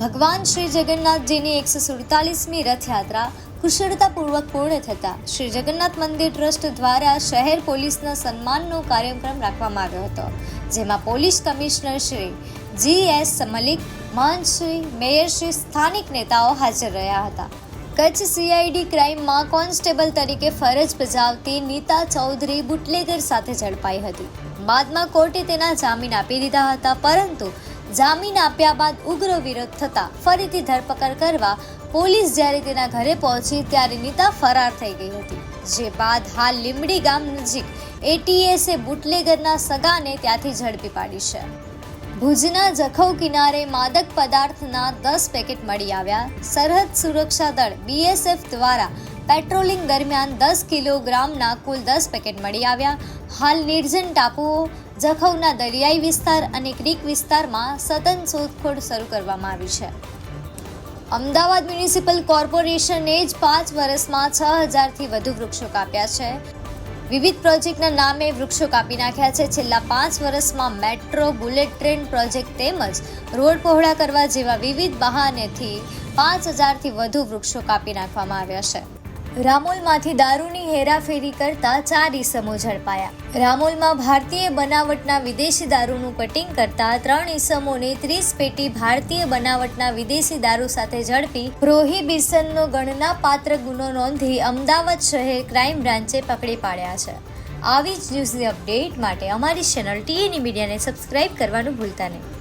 ભગવાન શ્રી જગન્નાથજીની એકસો સુડતાલીસમી રથયાત્રા કુશળતાપૂર્વક પૂર્ણ થતા શ્રી જગન્નાથ મંદિર ટ્રસ્ટ દ્વારા શહેર પોલીસના સન્માનનો કાર્યક્રમ રાખવામાં આવ્યો હતો, જેમાં police commissioner Shri G S Malik મહંતશ્રી મેયરશ્રી સ્થાનિક નેતાઓ હાજર રહ્યા હતા. કચ્છ સીઆઈડી ક્રાઇમમાં કોન્સ્ટેબલ તરીકે ફરજ બજાવતી નીતા ચૌધરી બુટલેગર સાથે ઝડપાઈ હતી. બાદમાં કોર્ટે તેના જામીન આપી દીધા હતા, પરંતુ જામીન આપ્યા બાદ ઉગ્ર વિરોધ થતા ફરીથી ધરપકડ કરવા પોલીસ જ્યારે તેના ઘરે પહોંચી ત્યારે નીતા ફરાર થઈ ગઈ હતી. જે બાદ હાલ લીમડી ગામ નજીક એટીએસે બુટલેગરના સગાને ત્યાંથી ઝડપી પાડી છે. ભુજના જખૌ કિનારે માદક પદાર્થના દસ પેકેટ મળી આવ્યા. સરહદ સુરક્ષા દળ બીએસએફ દ્વારા પેટ્રોલિંગ દરમિયાન દસ કિલોગ્રામના કુલ દસ પેકેટ મળી આવ્યા. હાલ નિર્જન ટાપુઓ, જખૌના દરિયાઈ વિસ્તાર અને ક્રિક વિસ્તારમાં સતત શોધખોળ શરૂ કરવામાં આવી છે. અમદાવાદ મ્યુનિસિપલ કોર્પોરેશને જ પાંચ વર્ષમાં છ હજારથી વધુ વૃક્ષો કાપ્યા છે. વિવિધ પ્રોજેક્ટના નામે વૃક્ષો કાપી નાખ્યા છે. છેલ્લા પાંચ વર્ષમાં મેટ્રો, બુલેટ ટ્રેન પ્રોજેક્ટ તેમજ રોડ પહોળા કરવા જેવા વિવિધ બહાનેથી પાંચ હજારથી વધુ વૃક્ષો કાપી નાખવામાં આવ્યા છે. રામોલમાંથી દારૂની હેરાફેરી કરતા ચાર ઈસમો ઝડપાયા. રામોલમાં ભારતીય બનાવટના વિદેશી દારૂનું કટિંગ કરતા ત્રણ ઈસમોને ત્રીસ પેટી ભારતીય બનાવટના વિદેશી દારૂ સાથે ઝડપી પ્રોહિબિશનનો ગણના પાત્ર ગુનો નોંધી અમદાવાદ શહેર ક્રાઇમ બ્રાન્ચે પકડી પાડ્યા છે. આવી જ ન્યૂઝની અપડેટ માટે અમારી ચેનલ ટીએની મીડિયાને સબસ્ક્રાઇબ કરવાનું ભૂલતા નહીં.